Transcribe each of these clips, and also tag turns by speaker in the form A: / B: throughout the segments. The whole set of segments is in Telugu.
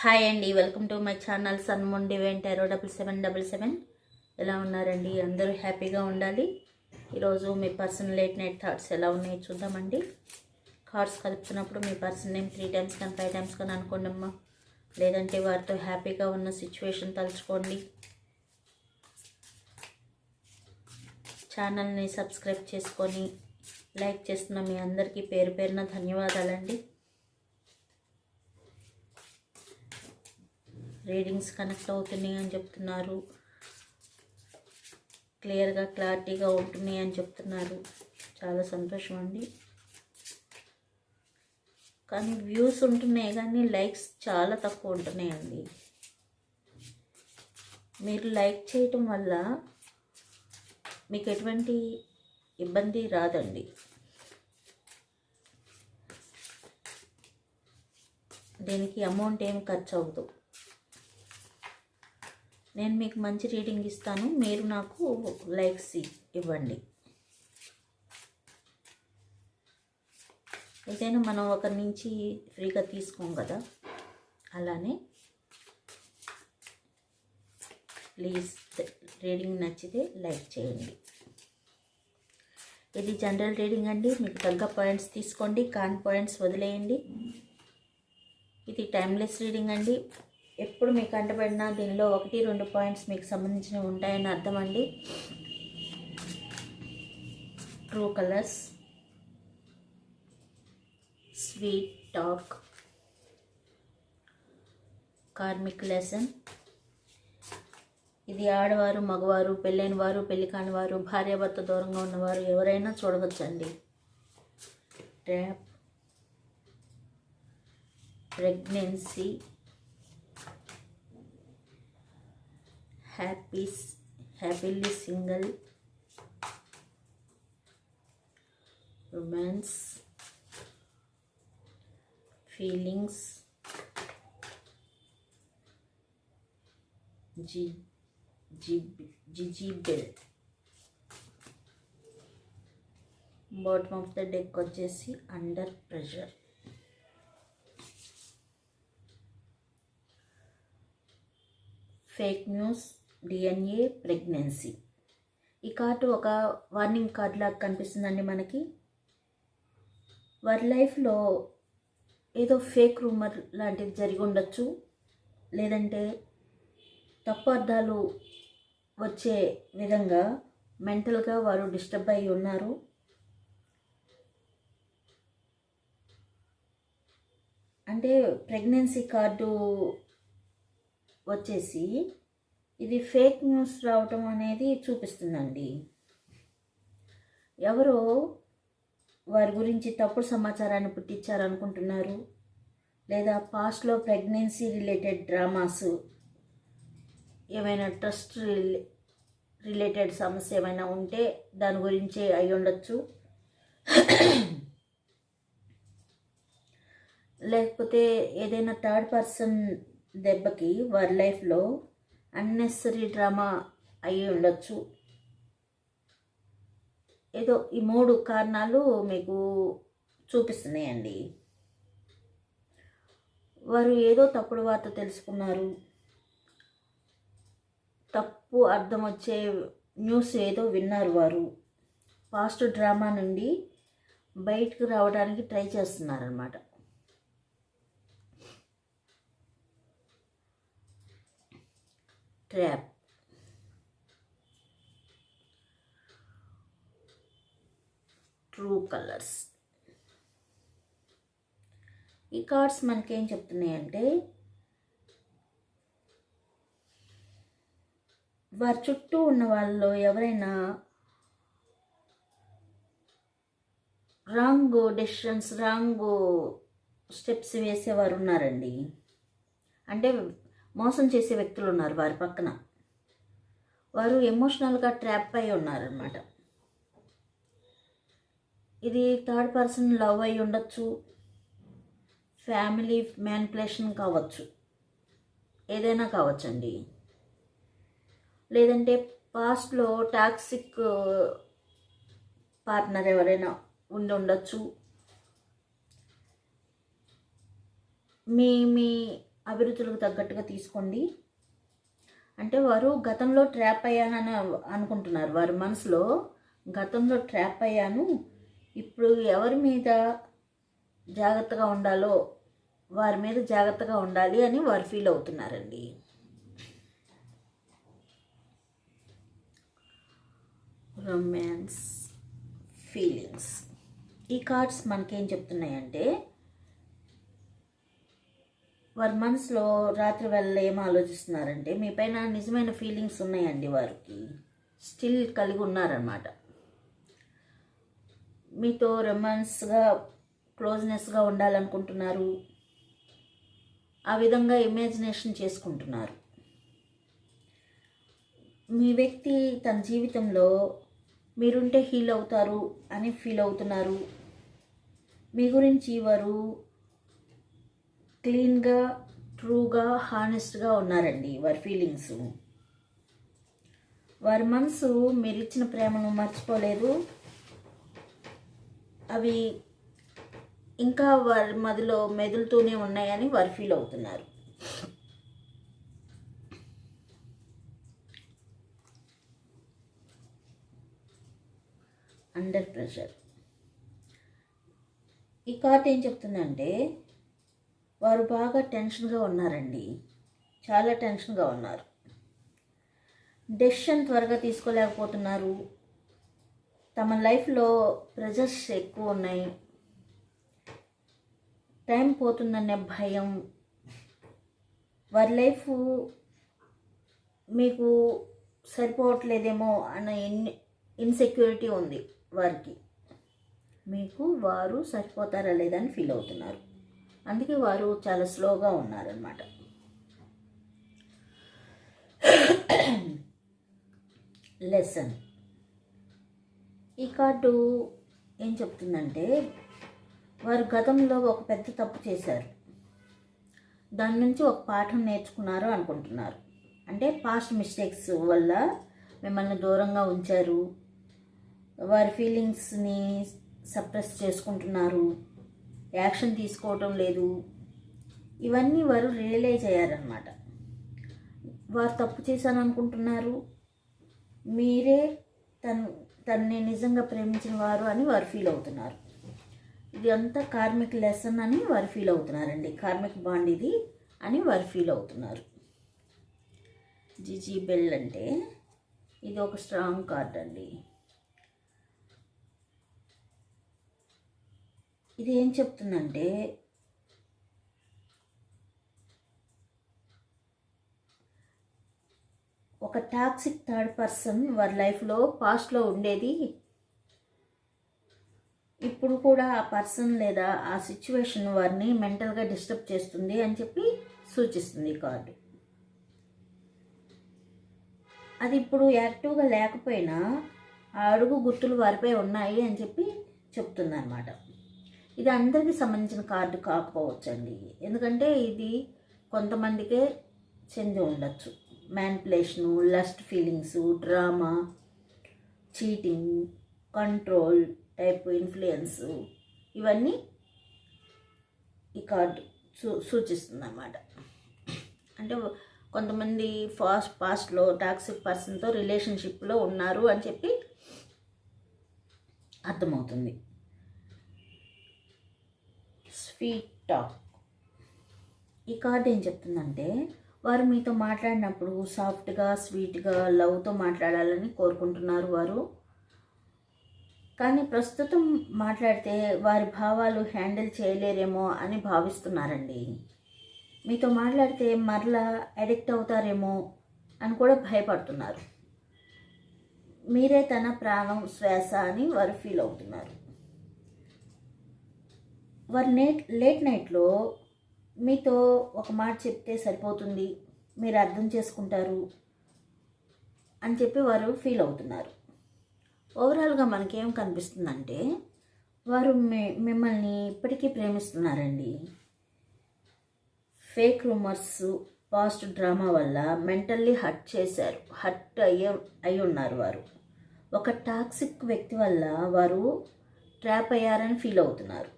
A: హాయ్ అండి వెల్కమ్ టు మై ఛానల్ సన్మున్ డివెన్ ఎరో డబుల్ సెవెన్ డబుల్ సెవెన్. ఎలా ఉన్నారండి? అందరూ హ్యాపీగా ఉండాలి. ఈరోజు మీ పర్సన్ లేట్ నైట్ థాట్స్ ఎలా ఉన్నాయో చూద్దామండి. కార్డ్స్ కలుపుతున్నప్పుడు మీ పర్సన్ నేమ్ త్రీ టైమ్స్ కానీ ఫైవ్ టైమ్స్ కానీ అనుకోండి అమ్మా. లేదంటే వారితో హ్యాపీగా ఉన్న సిచ్యువేషన్ తలుచుకోండి. ఛానల్ని సబ్స్క్రైబ్ చేసుకొని లైక్ చేస్తున్న మీ అందరికీ పేరు పేరున ధన్యవాదాలండి. రీడింగ్స్ కనెక్ట్ అవుతున్నాయి అని చెప్తున్నారు. క్లియర్గా క్లారిటీగా ఉంటున్నాయి అని చెప్తున్నారు. చాలా సంతోషం అండి. కానీ వ్యూస్ ఉంటున్నాయి కానీ లైక్స్ చాలా తక్కువ ఉంటున్నాయండి మీరు లైక్ చేయటం వల్ల మీకు ఎటువంటి ఇబ్బంది రాదండి. దీనికి అమౌంట్ ఏం ఖర్చు అవ్వదు. నేను మీకు మంచి రీడింగ్ ఇస్తాను. మీరు నాకు లైక్స్ ఇవ్వండి. ఏదైనా మనం ఒకరి నుంచి ఫ్రీగా తీసుకోం కదా? అలానే ప్లీజ్ రీడింగ్ నచ్చితే లైక్ చేయండి. ఇది జనరల్ రీడింగ్ అండి. మీకు తగ్గ పాయింట్స్ తీసుకోండి. కాన్ పాయింట్స్ వదిలేయండి. ఇది టైమ్లెస్ రీడింగ్ అండి. ఎప్పుడు మీకు కంటపడినా దీనిలో ఒకటి రెండు పాయింట్స్ మీకు సంబంధించినవి ఉంటాయని అర్థం అండి true colours sweet talk karmic lesson ఇది ఆడవారు మగవారు పెళ్ళైన వారు పెళ్ళి కాని వారు భార్యాభర్త దూరంగా ఉన్నవారు ఎవరైనా చూడవచ్చండి. Trap pregnancy happy happily single romance feelings G జిజిబెల్ bottom of the deck వచ్చేసి under pressure fake news DNA pregnancy. ఈ కార్డు ఒక వార్నింగ్ కార్డ్ లాగా కనిపిస్తుందండి మనకి. వారి లైఫ్లో ఏదో ఫేక్ రూమర్ లాంటిది జరిగి ఉండొచ్చు. లేదంటే తప్పు అర్థాలు వచ్చే విధంగా మెంటల్గా వారు డిస్టర్బ్ అయి ఉన్నారు. అంటే ప్రెగ్నెన్సీ కార్డు వచ్చేసి ఇది ఫేక్ న్యూస్ రావటం అనేది చూపిస్తుందండి. ఎవరో వారి గురించి తప్పుడు సమాచారాన్ని పుట్టించారనుకుంటున్నారు. లేదా పాస్ట్లో ప్రెగ్నెన్సీ రిలేటెడ్ డ్రామాస్ ఏమైనా ట్రస్ట్ రిలేటెడ్ సమస్య ఏమైనా ఉంటే దాని గురించి అయి ఉండొచ్చు. లేకపోతే ఏదైనా థర్డ్ పర్సన్ దెబ్బకి వారి లైఫ్లో అన్నెసరీ డ్రామా అయి ఉండొచ్చు. ఏదో ఈ మూడు కారణాలు మీకు చూపిస్తున్నాయండి. వారు ఏదో తప్పుడు వార్త తెలుసుకున్నారు. తప్పు అర్థం వచ్చే న్యూస్ ఏదో విన్నారు వారు. పాస్ట్ డ్రామా నుండి బయటకు రావడానికి ట్రై చేస్తున్నారనమాట ట్రాప్ ట్రూ కలర్స్ ఈ కార్డ్స్ మనకేం చెప్తున్నాయంటే వారి చుట్టూ ఉన్న వాళ్ళలో ఎవరైనా రాంగ్ డెసిషన్స్ రాంగ్ స్టెప్స్ వేసేవారు ఉన్నారండి. అంటే మోసం చేసే వ్యక్తులు ఉన్నారు వారి పక్కన. వారు ఎమోషనల్గా ట్రాప్ అయి ఉన్నారనమాట ఇది థర్డ్ పర్సన్ లవ్ అయి ఉండొచ్చు. ఫ్యామిలీ మ్యానిపులేషన్ కావచ్చు. ఏదైనా కావచ్చండి. లేదంటే పాస్ట్లో టాక్సిక్ పార్ట్నర్ ఎవరైనా ఉండి ఉండొచ్చు. మీ మీ అభిరుచులకు తగ్గట్టుగా తీసుకోండి. అంటే వారు గతంలో ట్రాప్ అయ్యానని అనుకుంటున్నారు. వారి మనసులో గతంలో ట్రాప్ అయ్యాను. ఇప్పుడు ఎవరి మీద జాగ్రత్తగా ఉండాలో వారి మీద జాగ్రత్తగా ఉండాలి అని వారు ఫీల్ అవుతున్నారండి. Romance feelings. ఈ కార్డ్స్ మనకేం చెప్తున్నాయంటే వారి మనసులో రాత్రి వేళ ఏం ఆలోచిస్తున్నారంటే మీ పైన నిజమైన ఫీలింగ్స్ ఉన్నాయండి వారికి. స్టిల్ కలిగి ఉన్నారనమాట మీతో రొమాన్స్గా క్లోజ్నెస్గా ఉండాలనుకుంటున్నారు. ఆ విధంగా ఇమాజినేషన్ చేసుకుంటున్నారు. మీ వ్యక్తి తన జీవితంలో మీరుంటే హీల్ అవుతారు అని ఫీల్ అవుతున్నారు. మీ గురించి వారు క్లీన్గా ట్రూగా హానెస్ట్గా ఉన్నారండి వారి ఫీలింగ్స్. వారి మనసు మీరు ఇచ్చిన ప్రేమను మర్చిపోలేదు. అవి ఇంకా వారి మదిలో మెదులుతూనే ఉన్నాయని వారు ఫీల్ అవుతున్నారు. Under pressure. ఈ కార్డ్ ఏం చెప్తుందంటే వారు బాగా టెన్షన్గా ఉన్నారండి. చాలా టెన్షన్గా ఉన్నారు. డెసిషన్ త్వరగా తీసుకోలేకపోతున్నారు. తమ లైఫ్లో ప్రెజర్స్ ఎక్కువ ఉన్నాయి. టైం పోతుందనే భయం. వారి లైఫ్ మీకు సరిపోవట్లేదేమో అన్న ఇన్ ఇన్సెక్యూరిటీ ఉంది వారికి. మీకు వారు సరిపోతారా లేదని ఫీల్ అవుతున్నారు. అందుకే వారు చాలా స్లోగా ఉన్నారనమాట లెసన్ ఈ కార్డు ఏం చెప్తుందంటే వారు గతంలో ఒక పెద్ద తప్పు చేశారు. దాని నుంచి ఒక పాఠం నేర్చుకున్నారు అనుకుంటున్నారు. అంటే పాస్ట్ మిస్టేక్స్ వల్ల మిమ్మల్ని దూరంగా ఉంచారు. వారి ఫీలింగ్స్ని సప్రెస్ చేసుకుంటున్నారు. యాక్షన్ తీసుకోవటం లేదు. ఇవన్నీ వారు రియలైజ్ అయ్యారనమాట వారు తప్పు చేశాను అనుకుంటున్నారు మీరే తను తనని నిజంగా ప్రేమించిన వారు అని వారు ఫీల్ అవుతున్నారు. ఇది అంతా కార్మిక్ లెసన్ అని వారు ఫీల్ అవుతున్నారండి. కార్మిక్ బాండ్ ఇది అని వారు ఫీల్ అవుతున్నారు. జిజీ బెల్ అంటే ఇది ఒక స్ట్రాంగ్ కార్డ్ అండి. ఇది ఏం చెప్తుందంటే ఒక టాక్సిక్ థర్డ్ పర్సన్ వారి లైఫ్లో పాస్ట్లో ఉండేది. ఇప్పుడు కూడా ఆ పర్సన్ లేదా ఆ సిచ్యువేషన్ వారిని మెంటల్గా డిస్టర్బ్ చేస్తుంది అని చెప్పి సూచిస్తుంది ఈ కార్డు. అది ఇప్పుడు యాక్టివ్గా లేకపోయినా ఆ అడుగు గుర్తులు వారిపై ఉన్నాయి అని చెప్పి చెప్తుంది అన్నమాట ఇది అందరికీ సంబంధించిన కార్డు కాకపోవచ్చండి. ఎందుకంటే ఇది కొంతమందికే చెంది ఉండొచ్చు. Manipulation lust feelings drama cheating control type influence ఇవన్నీ ఈ కార్డు సూ సూచిస్తుంది అన్నమాట అంటే కొంతమంది ఫాస్ట్ పాస్ట్లో టాక్సిక్ పర్సన్తో రిలేషన్షిప్లో ఉన్నారు అని చెప్పి అర్థమవుతుంది. Sweet talk. ఈ కార్డు ఏం చెప్తుందంటే వారు మీతో మాట్లాడినప్పుడు సాఫ్ట్గా స్వీట్గా లవ్తో మాట్లాడాలని కోరుకుంటున్నారు వారు. కానీ ప్రస్తుతం మాట్లాడితే వారి భావాలు హ్యాండిల్ చేయలేరేమో అని భావిస్తున్నారండి. మీతో మాట్లాడితే మరలా అడిక్ట్ అవుతారేమో అని కూడా భయపడుతున్నారు. మీరే తన ప్రాణం శ్వాస అని వారు ఫీల్ అవుతున్నారు. వారు నేట్ లేట్ నైట్లో మీతో ఒక మాట చెప్తే సరిపోతుంది మీరు అర్థం చేసుకుంటారు అని చెప్పి వారు ఫీల్ అవుతున్నారు. ఓవరాల్గా మనకేం కనిపిస్తుందంటే వారు మిమ్మల్ని ఇప్పటికీ ప్రేమిస్తున్నారండి. ఫేక్ రూమర్స్ పాస్ట్ డ్రామా వల్ల మెంటల్లీ హర్ట్ చేశారు హర్ట్ అయ్యే అయి ఉన్నారు వారు. ఒక టాక్సిక్ వ్యక్తి వల్ల వారు ట్రాప్ అయ్యారని ఫీల్ అవుతున్నారు.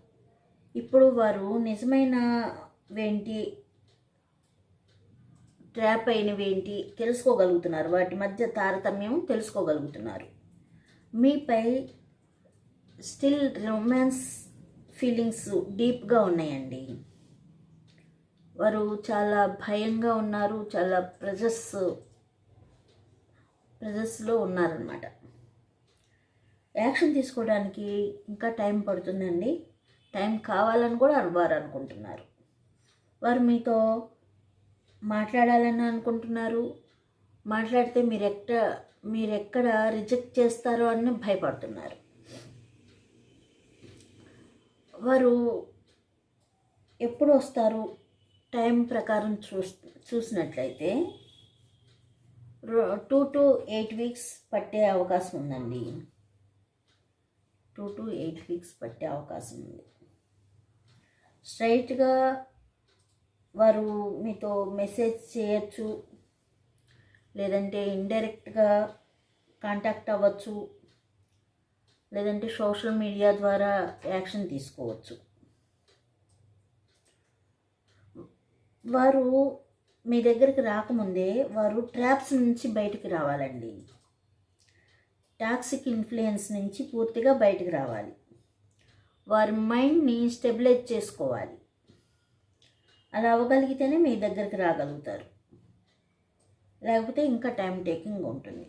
A: ఇప్పుడు వారు నిజమైన వేంటి ట్రాప్ అయినవేంటి తెలుసుకోగలుగుతున్నారు. వాటి మధ్య తారతమ్యం తెలుసుకోగలుగుతున్నారు. మీపై స్టిల్ రొమాన్స్ ఫీలింగ్స్ డీప్గా ఉన్నాయండి. వారు చాలా భయంగా ఉన్నారు చాలా ప్రెజెస్ ప్రెజెస్లో ఉన్నారనమాట యాక్షన్ తీసుకోవడానికి ఇంకా టైం పడుతుందండి. టైం కావాలని కూడా వారు అనుకుంటున్నారు. వారు మీతో మాట్లాడాలని అనుకుంటున్నారు. మాట్లాడితే మీరు ఎక్కడ మీరు ఎక్కడ రిజెక్ట్ చేస్తారో అని భయపడుతున్నారు. వారు ఎప్పుడు వస్తారు టైం ప్రకారం చూస్ చూసినట్లయితే టూ టు ఎయిట్ వీక్స్ పట్టే అవకాశం ఉందండి. టూ టు ఎయిట్ వీక్స్ పట్టే అవకాశం ఉంది. స్ట్రైట్గా వారు మీతో మెసేజ్ చేయొచ్చు లేదంటే ఇండైరెక్ట్గా కాంటాక్ట్ అవ్వచ్చు లేదంటే సోషల్ మీడియా ద్వారా యాక్షన్ తీసుకోవచ్చు. వారు మీ దగ్గరికి రాకముందే వారు ట్రాప్స్ నుంచి బయటికి రావాలండి. టాక్సిక్ ఇన్ఫ్లుయెన్స్ నుంచి పూర్తిగా బయటికి రావాలి. వారి మైండ్ని స్టెబిలైజ్ చేసుకోవాలి. అలా అవ్వగలిగితేనే మీ దగ్గరికి రాగలుగుతారు. లేకపోతే ఇంకా టైం టేకింగ్ ఉంటుంది.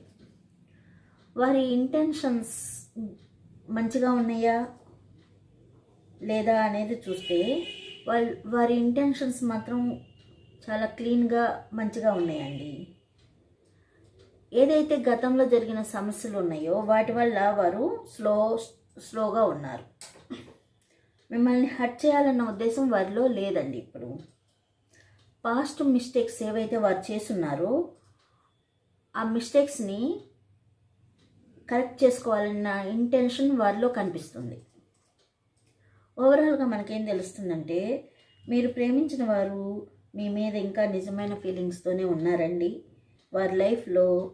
A: వారి ఇంటెన్షన్స్ మంచిగా ఉన్నాయా? లేదా అనేది చూస్తే వాళ్ళు వారి ఇంటెన్షన్స్ మాత్రం చాలా క్లీన్గా మంచిగా ఉన్నాయండి. ఏదైతే గతంలో జరిగిన సమస్యలు ఉన్నాయో వాటి వల్ల వారు స్లో స్లోగా ఉన్నారు. మిమ్మల్ని హర్ట్ చేయాలన్న ఉద్దేశం వారిలో లేదండి ఇప్పుడు. పాస్ట్ మిస్టేక్స్ ఏవైతే వారు చేస్తున్నారో ఆ మిస్టేక్స్ని కరెక్ట్ చేసుకోవాలన్న ఇంటెన్షన్ వారిలో కనిపిస్తుంది. ఓవరాల్గా మనకేం తెలుస్తుందంటే మీరు ప్రేమించిన వారు మీ మీద ఇంకా నిజమైన ఫీలింగ్స్తోనే ఉన్నారండి. వారి లైఫ్లో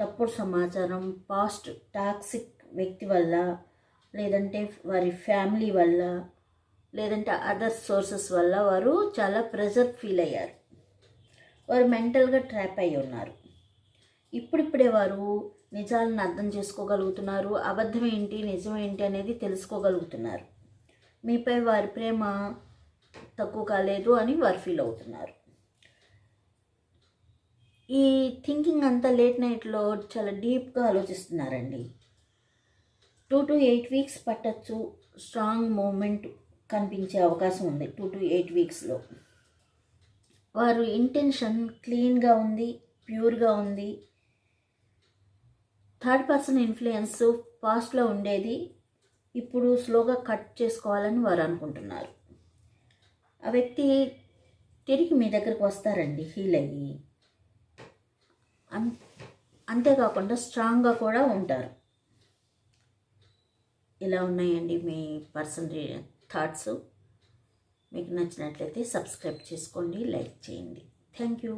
A: తప్పుడు సమాచారం పాస్ట్ టాక్సిక్ వ్యక్తి వల్ల లేదంటే వారి ఫ్యామిలీ వల్ల లేదంటే అదర్ సోర్సెస్ వల్ల వారు చాలా ప్రెజర్ ఫీల్ అయ్యారు. వారు మెంటల్గా ట్రాప్ అయి ఉన్నారు. ఇప్పుడిప్పుడే వారు నిజాలను అర్థం చేసుకోగలుగుతున్నారు. అబద్ధం ఏంటి నిజం ఏంటి అనేది తెలుసుకోగలుగుతున్నారు. మీపై వారి ప్రేమ తక్కువ కాలేదు అని వారు ఫీల్ అవుతున్నారు. ఈ థింకింగ్ అంతా లేట్ నైట్లో చాలా డీప్గా ఆలోచిస్తున్నారండి. టూ టు ఎయిట్ వీక్స్ పట్టచ్చు స్ట్రాంగ్ మూమెంట్ కనిపించే అవకాశం ఉంది టూ టు ఎయిట్ వీక్స్లో. వారు ఇంటెన్షన్ క్లీన్గా ఉంది ప్యూర్గా ఉంది. థర్డ్ పర్సన్ ఇన్ఫ్లుయెన్స్ పాస్ట్లో ఉండేది ఇప్పుడు స్లోగా కట్ చేసుకోవాలని వారు అనుకుంటున్నారు. ఆ వ్యక్తి తిరిగి మీ దగ్గరకు వస్తారండి హీల్ అయ్యి. అంతేకాకుండా స్ట్రాంగ్గా కూడా ఉంటారు. ఇలా ఉన్నాయండి మీ పర్సనల్ థాట్స్. మీకు నచ్చినట్లయితే సబ్స్క్రైబ్ చేసుకోండి లైక్ చేయండి. Thank you.